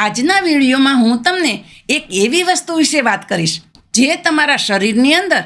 આજના વિડીયોમાં હું તમને એક એવી વસ્તુ વિશે વાત કરીશ, જે તમારા શરીરની અંદર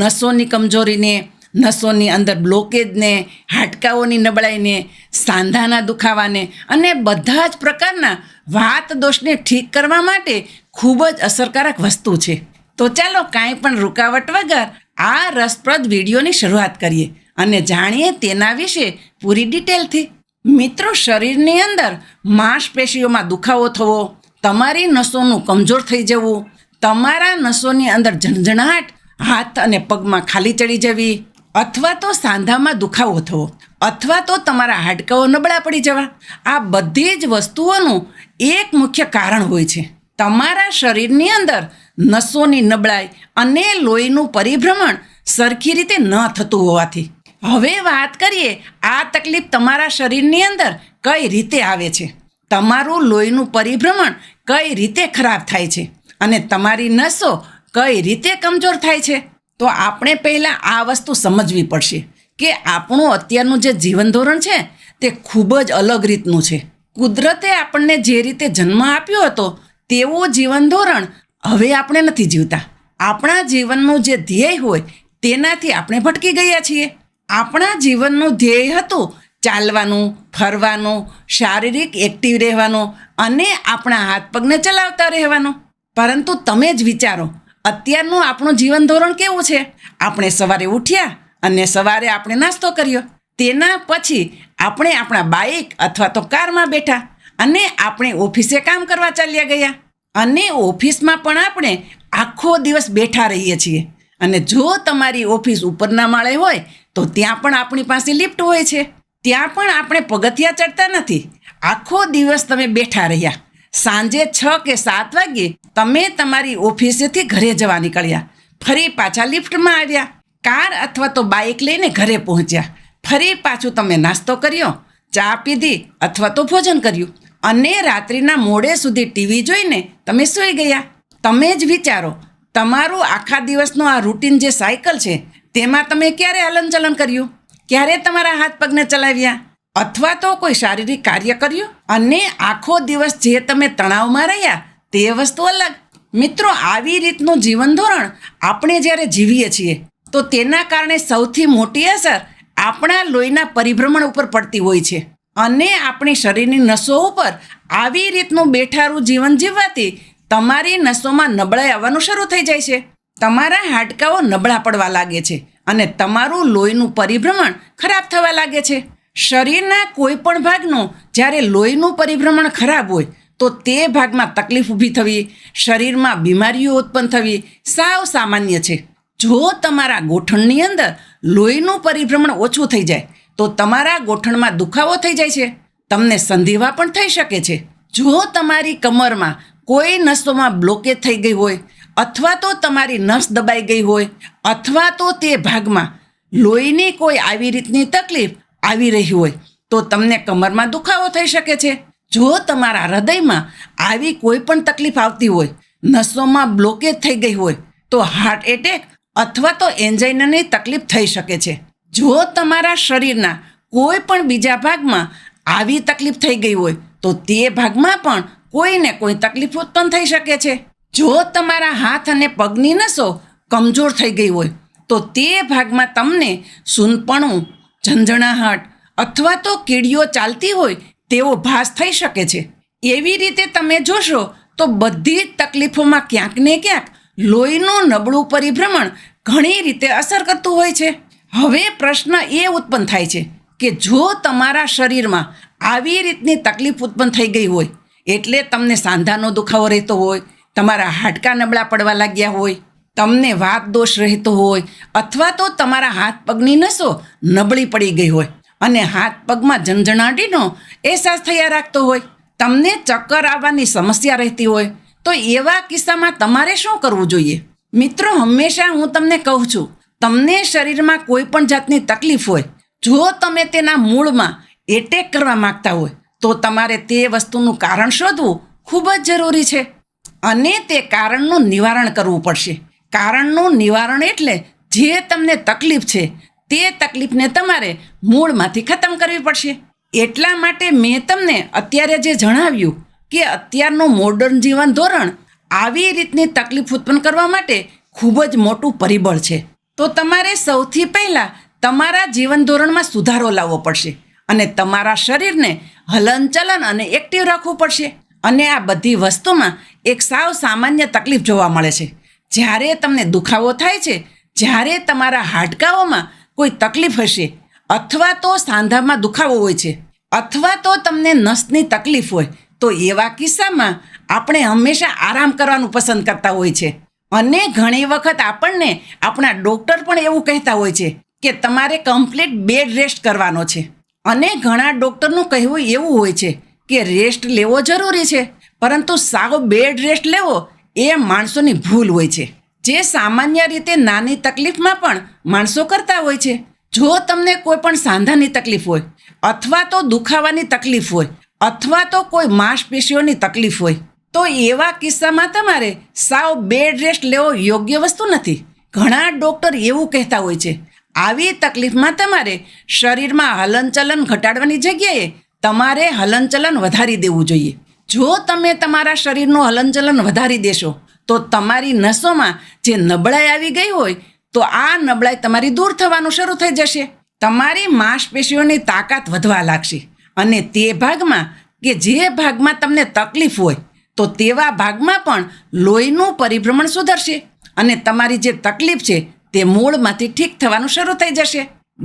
નસોની કમજોરીને, નસોની અંદર બ્લોકેજને હાડકાઓની નબળાઈને, સાંધાના દુખાવાને અને બધા જ પ્રકારના વાત દોષને ઠીક કરવા માટે ખૂબ જ અસરકારક વસ્તુ છે. તો ચાલો કાંઈ પણ રૂકાવટ વગર આ રસપ્રદ વિડીયોની શરૂઆત કરીએ અને જાણીએ તેના વિશે પૂરી ડિટેલથી. મિત્રો શરીરની અંદર માંસપેશીઓમાં દુખાવો થવો, તમારી નસોનું કમજોર થઈ જવું, તમારા નસોની અંદર ઝણઝણાટ, હાથ અને પગમાં ખાલી ચડી જવી, અથવા તો સાંધામાં દુખાવો થવો, અથવા તો તમારા હાડકાઓ નબળા પડી જવા, આ બધી જ વસ્તુઓનું એક મુખ્ય કારણ હોય છે. તમારા શરીરની અંદર નસોની નબળાઈ અને લોહીનું પરિભ્રમણ સરખી રીતે ન થતું હોવાથી. હવે વાત કરીએ, આ તકલીફ તમારા શરીરની અંદર કઈ રીતે આવે છે? તમારું લોહીનું પરિભ્રમણ કઈ રીતે ખરાબ થાય છે? અને તમારી નસો કઈ રીતે કમજોર થાય છે? તો આપણે પહેલાં આ વસ્તુ સમજવી પડશે કે આપણું અત્યારનું જે જીવન ધોરણ છે, તે ખૂબ જ અલગ રીતનું છે. કુદરતે આપણને જે રીતે જન્મ આપ્યો હતો, તેવું જીવન ધોરણ હવે આપણે નથી જીવતા. આપણા જીવનનું જે ધ્યેય હોય, તેનાથી આપણે ભટકી ગયા છીએ. આપણા જીવનનું ધ્યેય હતું ચાલવાનું, ફરવાનું, શારીરિક એક્ટિવ રહેવાનું અને આપણા હાથ પગને ચલાવતા રહેવાનું. પરંતુ તમે જ વિચારો, અત્યારનું આપણું જીવન ધોરણ કેવું છે? આપણે સવારે ઉઠ્યા અને સવારે આપણે નાસ્તો કર્યો. તેના પછી આપણે આપણા બાઇક અથવા તો કારમાં બેઠા અને આપણે ઓફિસે કામ કરવા ચાલ્યા ગયા. અને ઓફિસમાં પણ આપણે આખો દિવસ બેઠા રહીએ છીએ. અને જો તમારી ઓફિસ ઉપરના માળે હોય તો ત્યાં પણ આપણી પાસે લિફ્ટ હોય છે. ત્યાં પણ આપણે પગથિયા ચડતા નથી. આખો દિવસ તમે બેઠા રહ્યા. સાંજે છ કે સાત વાગ્યે તમે તમારી ઓફિસેથી ઘરે જવા નીકળ્યા. ફરી પાછા લિફ્ટમાં આવ્યા. કાર અથવા તો બાઇક લઈને ઘરે પહોંચ્યા. ફરી પાછું તમે નાસ્તો કર્યો, ચા પીધી અથવા તો ભોજન કર્યું. અને રાત્રિના મોડે સુધી ટીવી જોઈને તમે સૂઈ ગયા. તમે જ વિચારો, તમારું આખા દિવસનું આ રૂટીન જે સાયકલ છે તેમાં તમે ક્યારે હલનચલન કર્યું? ક્યારે તમારા હાથ પગને ચલાવ્યા? અથવા તો કોઈ શારીરિક કાર્ય કર્યું? અને આખો દિવસ જે તમે તણાવમાં રહ્યા, તે વસ્તુ અલગ. મિત્રો, આવી રીતનું જીવન ધોરણ આપણે જ્યારે જીવીએ છીએ, તો તેના કારણે સૌથી મોટી અસર આપણા લોહીના પરિભ્રમણ ઉપર પડતી હોય છે. અને આપણી શરીરની નસો ઉપર આવી રીતનું બેઠારું જીવન જીવવાથી તમારી નસોમાં નબળાઈ આવવાનું શરૂ થઈ જાય છે. તમારા હાડકાઓ નબળા પડવા લાગે છે અને તમારું લોહીનું પરિભ્રમણ ખરાબ થવા લાગે છે. શરીરના કોઈ પણ ભાગનું જ્યારે લોહીનું પરિભ્રમણ ખરાબ હોય, તો તે ભાગમાં તકલીફ ઊભી થવી, શરીરમાં બીમારીઓ ઉત્પન્ન થવી સાવ સામાન્ય છે. જો તમારા ગોઠણની અંદર લોહીનું પરિભ્રમણ ઓછું થઈ જાય, તો તમારા ગોઠણમાં દુખાવો થઈ જાય છે. તમને સંધિવા પણ થઈ શકે છે. જો તમારી કમરમાં કોઈ નસોમાં બ્લોકેજ થઈ ગઈ હોય અથવા તો તમારી નસ દબાઈ ગઈ હોય, અથવા તો તે ભાગમાં લોહીની કોઈ આવી રીતની તકલીફ આવી રહી હોય, તો તમને કમરમાં દુખાવો થઈ શકે છે. જો તમારા હૃદયમાં આવી કોઈ પણ તકલીફ આવતી હોય, નસોમાં બ્લોકેજ થઈ ગઈ હોય, તો હાર્ટ એટેક અથવા તો એન્જાઇનાની તકલીફ થઈ શકે છે. જો તમારા શરીરના કોઈ પણ બીજા ભાગમાં આવી તકલીફ થઈ ગઈ હોય, તો તે ભાગમાં પણ કોઈને કોઈ તકલીફ ઉત્પન્ન થઈ શકે છે. જો તમારા હાથ અને પગની નસો કમજોર થઈ ગઈ હોય, તો તે ભાગમાં તમને સૂનપણું, ઝંઝણાહટ અથવા તો કીડીઓ ચાલતી હોય તેવો ભાસ થઈ શકે છે. એવી રીતે તમે જોશો તો બધી જ તકલીફોમાં ક્યાંક ને ક્યાંક લોહીનું નબળું પરિભ્રમણ ઘણી રીતે અસર કરતું હોય છે. હવે પ્રશ્ન એ ઉત્પન્ન થાય છે કે જો તમારા શરીરમાં આવી રીતની તકલીફ ઉત્પન્ન થઈ ગઈ હોય, એટલે તમને સાંધાનો દુખાવો રહેતો હોય તમારા હાડકા નબળા પડવા લાગ્યા હોય, તમને વાત દોષ રહેતો હોય, અથવા તો તમારા હાથ પગની નસો નબળી પડી ગઈ હોય અને હાથ પગમાં ઝંઝણાટીનો અહેસાસ થયા રાખતો હોય, તમને ચક્કર આવવાની સમસ્યા રહેતી હોય, તો એવા કિસ્સામાં તમારે શું કરવું જોઈએ? મિત્રો, હંમેશા હું તમને કહું છું, તમને શરીરમાં કોઈ પણ જાતની તકલીફ હોય, જો તમે તેના મૂળમાં એટેક કરવા માંગતા હોય, તો તમારે તે વસ્તુનું કારણ શોધવું ખૂબ જ જરૂરી છે. અને તે કારણનું નિવારણ કરવું પડશે. કારણનું નિવારણ એટલે જે તમને તકલીફ છે, તે તકલીફને તમારે મૂળમાંથી ખતમ કરવી પડશે. એટલા માટે મેં તમને અત્યારે જે જણાવ્યું કે અત્યારનું મોડર્ન જીવન ધોરણ આવી રીતની તકલીફ ઉત્પન્ન કરવા માટે ખૂબ જ મોટું પરિબળ છે. તો તમારે સૌથી પહેલાં તમારા જીવન ધોરણમાં સુધારો લાવવો પડશે અને તમારા શરીરને હલનચલન અને એક્ટિવ રાખવું પડશે. અને આ બધી વસ્તુમાં એક સાવ સામાન્ય તકલીફ જોવા મળે છે. જ્યારે તમને દુખાવો થાય છે, જ્યારે તમારા હાડકાઓમાં કોઈ તકલીફ હશે, અથવા તો સાંધામાં દુખાવો હોય છે, અથવા તો તમને નસની તકલીફ હોય, તો એવા કિસ્સામાં આપણે હંમેશા આરામ કરવાનું પસંદ કરતા હોય છે. અને ઘણી વખત આપણને આપણા ડૉક્ટર પણ એવું કહેતા હોય છે કે તમારે કમ્પ્લીટ બેડ રેસ્ટ કરવાનો છે. અને ઘણા ડૉક્ટરનું કહેવું એવું હોય છે કે રેસ્ટ લેવો જરૂરી છે? પરંતુ સાવ બેડ રેસ્ટ લેવો એ માણસોની ભૂલ હોય છે. જે સામાન્ય રીતે નાની તકલીફમાં પણ માણસો કરતા હોય છે. જો તમને કોઈ પણ સાંધાની તકલીફ હોય, અથવા તો દુખાવાની તકલીફ હોય, અથવા તો કોઈ માંસપેશીઓની તકલીફ હોય, તો એવા કિસ્સામાં તમારે સાવ બેડ રેસ્ટ લેવો યોગ્ય વસ્તુ નથી. ઘણા ડૉક્ટર એવું કહેતા હોય છે, આવી તકલીફમાં તમારે શરીરમાં હલનચલન ઘટાડવાની જગ્યાએ તમારે હલનચલન વધારી દેવું જોઈએ. જો તમે તમારા શરીરનું હલનચલન વધારી દેશો, તો તમારી નસોમાં જે નબળાઈ આવી ગઈ હોય, તો આ નબળાઈ તમારી દૂર થવાનું શરૂ થઈ જશે. તમારી માંસપેશીઓની તાકાત વધવા લાગશે. અને તે ભાગમાં કે જે ભાગમાં તમને તકલીફ હોય, તો તેવા ભાગમાં પણ લોહીનું પરિભ્રમણ સુધરશે અને તમારી જે તકલીફ છે, તે મૂળમાંથી ઠીક થવાનું શરૂ થઈ જશે.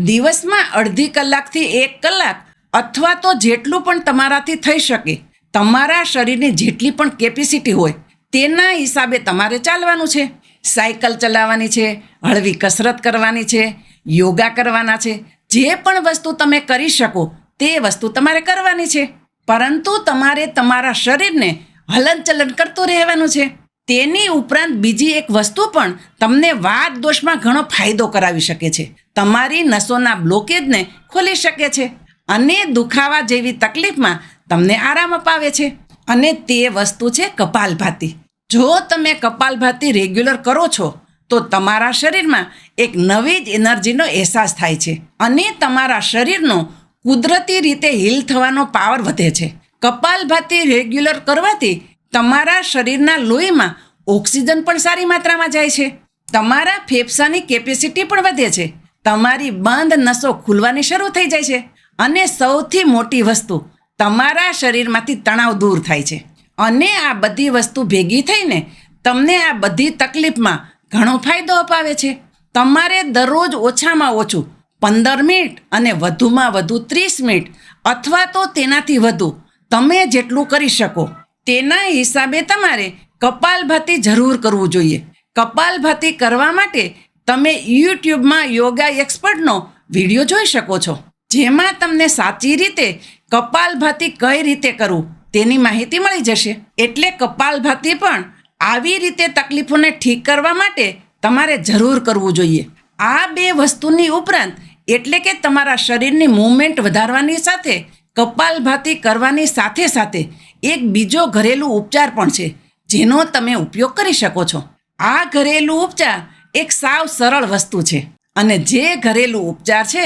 દિવસમાં અડધી કલાકથી એક કલાક અથવા તો જેટલું પણ તમારાથી થઈ શકે, તમારા શરીરની જેટલી પણ કેપેસિટી હોય, તેના હિસાબે તમારે ચાલવાનું છે. સાયકલ ચલાવવાની છે, હળવી કસરત કરવાની છે, યોગા કરવાના છે, જે પણ વસ્તુ તમે કરી શકો, તે વસ્તુ તમારે કરવાની છે. પરંતુ તમારે તમારા શરીરને હલનચલન કરતું રહેવાનું છે. તેની ઉપરાંત બીજી એક વસ્તુ પણ તમને વાત દોષમાં ઘણો ફાયદો કરાવી શકે છે. તમારી નસોના બ્લોકેજને ખોલી શકે છે. અને દુખાવા જેવી તકલીફમાં તમને આરામ અપાવે છે. અને તે વસ્તુ છે કપાલભાતી જો તમે કપાલભાતી રેગ્યુલર કરો છો, તો તમારા શરીરમાં એક નવી જ એનર્જીનો અહેસાસ થાય છે અને તમારા શરીરનો કુદરતી રીતે હીલ થવાનો પાવર વધે છે. કપાલભાતી રેગ્યુલર કરવાથી તમારા શરીરના લોહીમાં ઓક્સિજન પણ સારી માત્રામાં જાય છે. તમારા ફેફસાની કેપેસિટી પણ વધે છે. તમારી બંધ નસો ખુલવાની શરૂ થઈ જાય છે. અને સૌથી મોટી વસ્તુ, તમારા શરીરમાંથી તણાવ દૂર થાય છે. અને આ બધી વસ્તુ ભેગી થઈને તમને આ બધી તકલીફમાં ઘણો ફાયદો અપાવે છે. તમારે દરરોજ ઓછામાં ઓછું પંદર મિનિટ અને વધુમાં વધુ ત્રીસ મિનિટ અથવા તો તેનાથી વધુ તમે જેટલું કરી શકો, તેના હિસાબે તમારે કપાલભાતી જરૂર કરવું જોઈએ. કપાલભાતી કરવા માટે તમે યુટ્યુબમાં યોગા એક્સપર્ટનો વીડિયો જોઈ શકો છો. જેમાં તમને સાચી રીતે કપાલભાતી કઈ રીતે કરવું તેની માહિતી મળી જશે. એટલે કપાલભાતી પણ આવી રીતે તકલીફોને ઠીક કરવા માટે તમારે જરૂર કરવું જોઈએ. આ બે વસ્તુની ઉપરાંત એટલે કે તમારા શરીરની મૂવમેન્ટ વધારવાની સાથે કપાલભાતી કરવાની સાથે સાથે એક બીજો ઘરેલું ઉપચાર પણ છે, જેનો તમે ઉપયોગ કરી શકો છો. આ ઘરેલું ઉપચાર એક સાવ સરળ વસ્તુ છે અને જે ઘરેલું ઉપચાર છે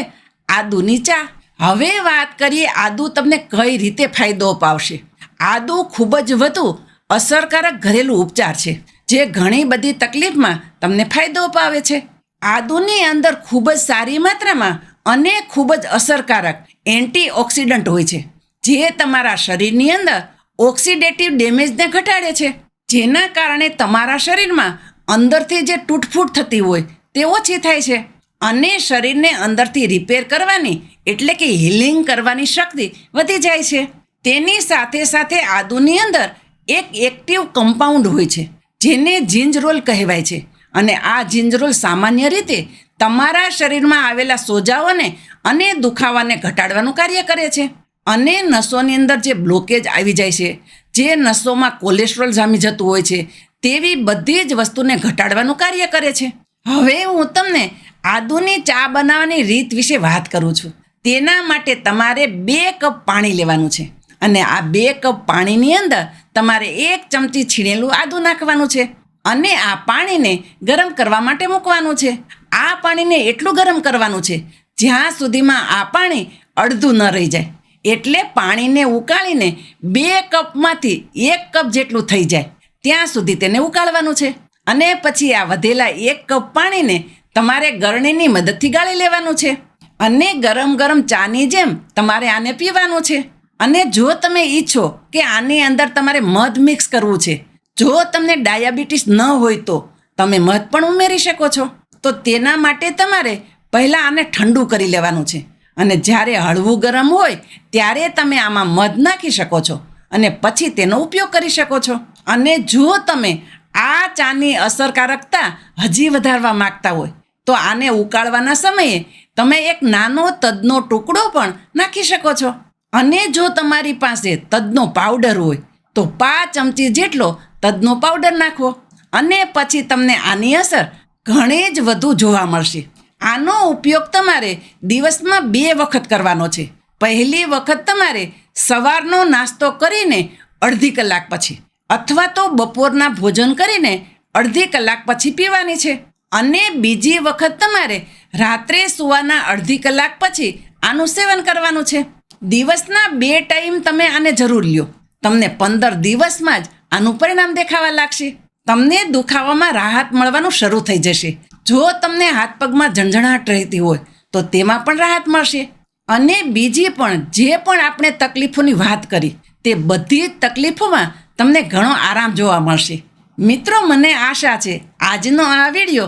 આદુની ચા હવે વાત કરીએ આદુ તમને કઈ રીતે ફાયદો અપાવશે. આદુ ખૂબ જ વધુ અસરકારક ઘરેલું ઉપચાર છે, જે ઘણી બધી તકલીફમાં તમને ફાયદો અપાવે છે. આદુની અંદર ખૂબ જ સારી માત્રામાં અને ખૂબ જ અસરકારક એન્ટીઓક્સિડન્ટ હોય છે, જે તમારા શરીરની અંદર ઓક્સિડેટિવ ડેમેજને ઘટાડે છે. જેના કારણે તમારા શરીરમાં અંદરથી જે તૂટફૂટ થતી હોય, તે ઓછી થાય છે. અને શરીરને અંદરથી રિપેર કરવાની, એટલે કે હિલિંગ કરવાની શક્તિ વધી જાય છે. તેની સાથે સાથે આદુની અંદર એક એક્ટિવ કમ્પાઉન્ડ હોય છે, જેને જિંજરોલ કહેવાય છે. અને આ જિંજરોલ સામાન્ય રીતે તમારા શરીરમાં આવેલા સોજાઓને અને દુખાવાને ઘટાડવાનું કાર્ય કરે છે. અને નસોની અંદર જે બ્લોકેજ આવી જાય છે, જે નસોમાં કોલેસ્ટ્રોલ જામી જતું હોય છે, તેવી બધી જ વસ્તુને ઘટાડવાનું કાર્ય કરે છે. હવે હું તમને આદુની ચા બનાવવાની રીત વિશે વાત કરું છું. તેના માટે તમારે બે કપ પાણી લેવાનું છે. અને આ બે કપ પાણીની અંદર તમારે એક ચમચી છીણેલું આદું નાખવાનું છે. અને આ પાણીને ગરમ કરવા માટે મૂકવાનું છે. આ પાણીને એટલું ગરમ કરવાનું છે, જ્યાં સુધીમાં આ પાણી અડધું ન રહી જાય. એટલે પાણીને ઉકાળીને બે કપમાંથી એક કપ જેટલું થઈ જાય. ત્યાં સુધી તેને ઉકાળવાનું છે. અને પછી આ વધેલા એક કપ પાણીને તમારે ગરણીની મદદથી ગાળી લેવાનું છે. અને ગરમ ગરમ ચાની જેમ તમારે આને પીવાનું છે. અને જો તમે ઈચ્છો કે આની અંદર તમારે મધ મિક્સ કરવું છે, જો તમને ડાયાબિટીસ ન હોય તો તમે મધ પણ ઉમેરી શકો છો. તો તેના માટે તમારે પહેલાં આને ઠંડુ કરી લેવાનું છે. અને જ્યારે હળવું ગરમ હોય, ત્યારે તમે આમાં મધ નાખી શકો છો. અને પછી તેનો ઉપયોગ કરી શકો છો. અને જો તમે આ ચાની અસરકારકતા હજી વધારવા માંગતા હોય તો આને ઉકાળવાના સમયે તમે એક નાનો તદનો ટુકડો પણ નાખી શકો છો. અને જો તમારી પાસે તદનો પાવડર હોય, તો પાંચ ચમચી જેટલો તદનો પાવડર નાખવો અને પછી તમને આની અસર ઘણી જ વધુ જોવા મળશે. આનો ઉપયોગ તમારે દિવસમાં બે વખત કરવાનો છે. પહેલી વખત તમારે સવારનો નાસ્તો કરીને અડધી કલાક પછી, અથવા તો બપોરના ભોજન કરીને અડધી કલાક પછી પીવાની છે. અને બીજી વખત તમારે રાત્રે સૂવાના અડધી કલાક પછી આનું સેવન કરવાનું છે. દિવસના બે ટાઈમ તમે આને જરૂર લ્યો. તમને પંદર દિવસમાં જ આનું પરિણામ દેખાવા લાગશે. તમને દુખાવામાં રાહત મળવાનું શરૂ થઈ જશે. જો તમને હાથ પગમાં ઝંઝણાટ રહેતી હોય, તો તેમાં પણ રાહત મળશે. અને બીજી પણ જે પણ આપણે તકલીફોની વાત કરી, તે બધી તકલીફોમાં તમને ઘણો આરામ જોવા મળશે. મિત્રો, મને આશા છે, આજનો આ વીડિયો